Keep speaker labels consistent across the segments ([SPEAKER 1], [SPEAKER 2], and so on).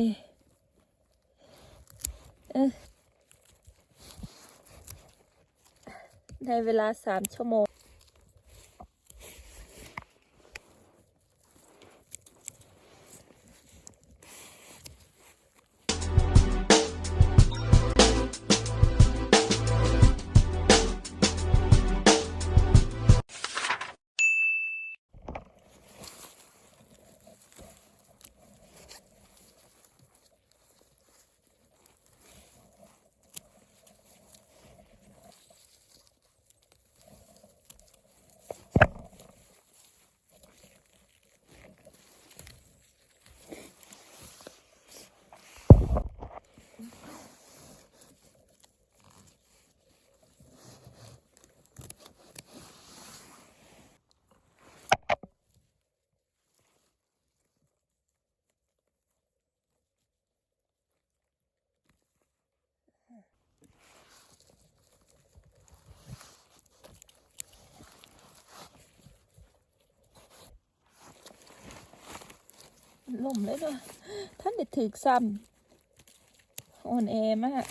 [SPEAKER 1] นี่เออได้เวลาสามชั่วโมง ล่มเลยเนาะท่านเด็ดถือซ้ำอ่อนแอมาก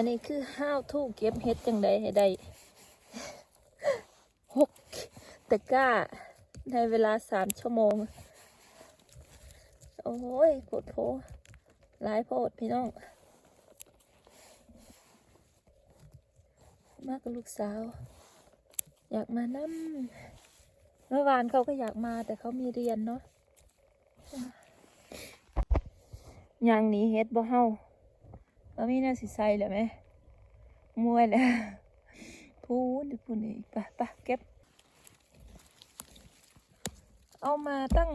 [SPEAKER 1] อันนี้คือห้าวทู่เก็บเฮ็ดจังไดให้ได้หกตะกร้าในเวลาสามชั่วโมง โอ้ยปวดโถหลายโพดพี่น้อง มากกับลูกสาว อยากมานั่เมื่อวานเขาก็อยากมาแต่เขามีเรียนเนาะยังหนีเฮ็ดบ่เฮา ว่ามีแน่าสิใส่เลยไหมมวยเลยพูนดิพูนอีกปะปะเก็บ เอามาตั้ง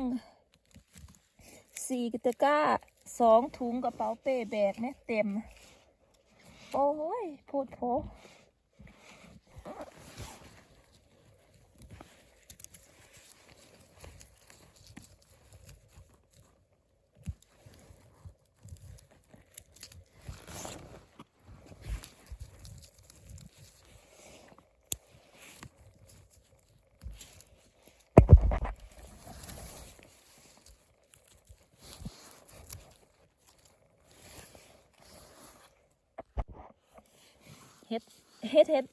[SPEAKER 1] สี่กตะก้าสองถุงกระเป๋าเป้แบกเนี่ยเต็ม โอ้ยพูดโผ ฮ็ดเฮ็ดเฮ็ด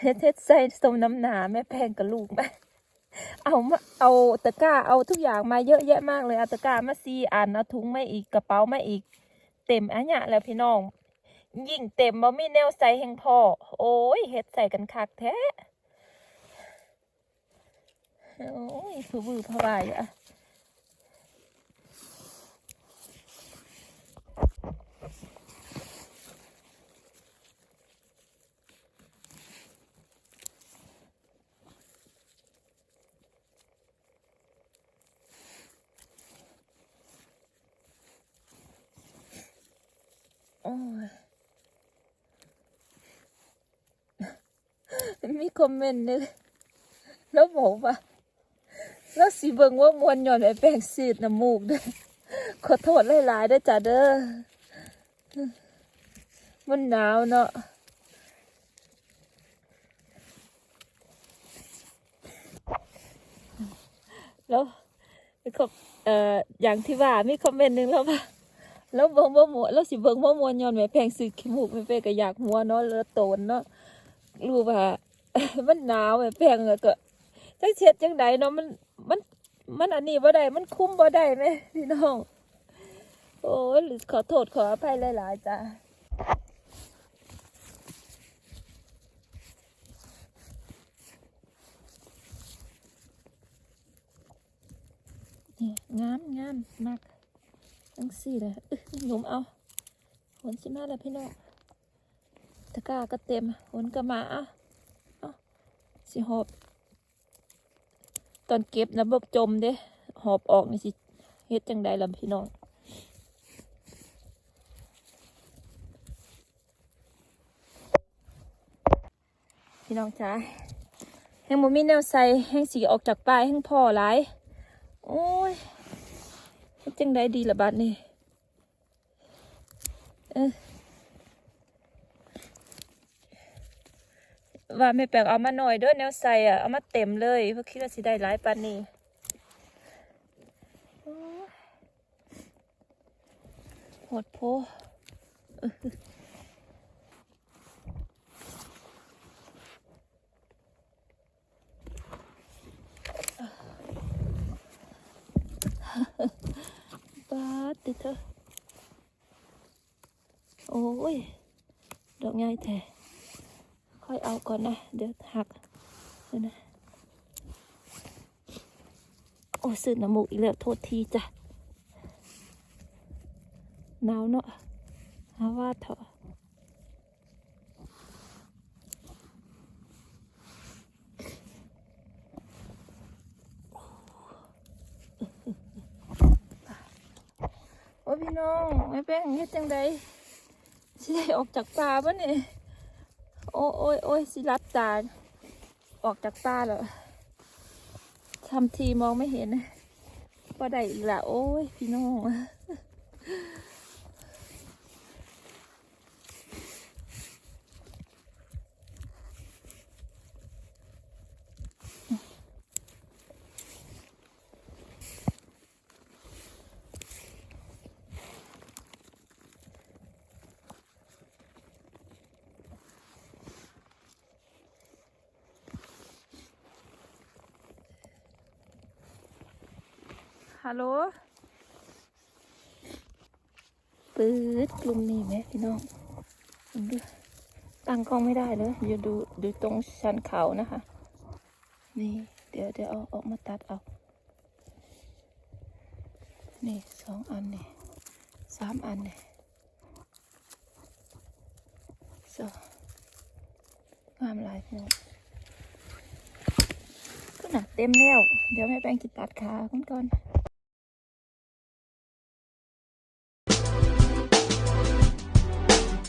[SPEAKER 1] เฮ็ดเฮ็ดใส่สมน้ำหนาแม่แพงกับลูกแม่เอามาเอาตะกร้าเอาทุกอย่างมาเยอะแยะมากเลยเอาตะกร้ามาสี่อันเอาถุงมาอีกกระเป๋ามาอีก เต็มอันเนี้ยแล้วพี่น้อง ยิ่งเต็มบ่มีแนวใส่แห่งพอโอ้ยเฮ็ดใส่กันคักแท้โอ้ยผู้บือพะวายอะ คอมเมนต์นึงแล้วบอกว่าแล้วสิเบิงว่ามวนหย่อนไอแป้งสีดน้ำมูกด้วยขอโทษหลายๆด้วยจ้ะเด้อมันหนาวเนาะแล้วมีคอมเอ่ออย่างที่ว่ามีคอมเมนต์หนึงแล้วว่าแล้วเบิ่งบ่มวนแล้วสิเบิ่งบ่มวนย้อนแม่แพงซื้อขี้มูกแม่แพงก็อยากหัวเนาะแล้วโตนเนาะรู้ว่า มันหนาวแม่แพงอะก็จักเช็ดจังใดเนาะมันมัน มันอันนี้บ่ได้มันคุ้มบ่ได้แม่พี่น้องโอ้ยขอโทษขออภัยหลายๆจ้านี่งามงามมากทั้งสี่เลยหนุ่มเอาฝนสิมาแล้วพี่น้องตะกร้าก็เต็มฝนก็มาอะเอา สิหอบ ตอนเก็บนะบบจมเด้ หอบออกนี่สิเฮ็ดจังใดล่ะพี่น้องพี่น้องจ้าแห้งบ่มีแนวใส่แห้งสีออกจากป่ายแห้งพ่อหลาย โอ้ยเฮ็ดจังไดดีละบัดนี่เออ ว่าไม่แปลงเอามาหน่อยเด้วยแนวใส่อะเอามาเต็มเลยเพราะคิดว่าสิได้หลายปานนี้โหดโพเออปาดติเถอโอ้ย ดอกง่ายแท้ ค่อยเอาก่อนนะ เดี๋ยวหักเดี๋ยนะโอ้สื่อน้ำมูกอีกแล้วโทษทีจ้ะหนาวเนาะหาว่าเถอะโอ้พี่น้องไม่เป็นเฮ็ดจังใดสิได้ออกจากป่าปะเนี่ย โอ้ยโอ้ยโอ้ยสิรับตา ออกจากป่าแล้วทำทีมองไม่เห็นพอได้อีกละโอ้ย พี่น้อง ฮัลโหลปืดกลุ่มนี้ไหมพี่น้องดูตั้งกล้องไม่ได้เลยอยู่ดูดูตรงชันเขานะคะ นี่ เดี๋ยวเดี๋ยวเอาออกมาตัดเอานี่สองอันนี่สามอันนี่สองงามหลายพี่น้องก็หนักเต็มแล้ว เดี๋ยวแม่แป้งจิตัดขาคุณก่อน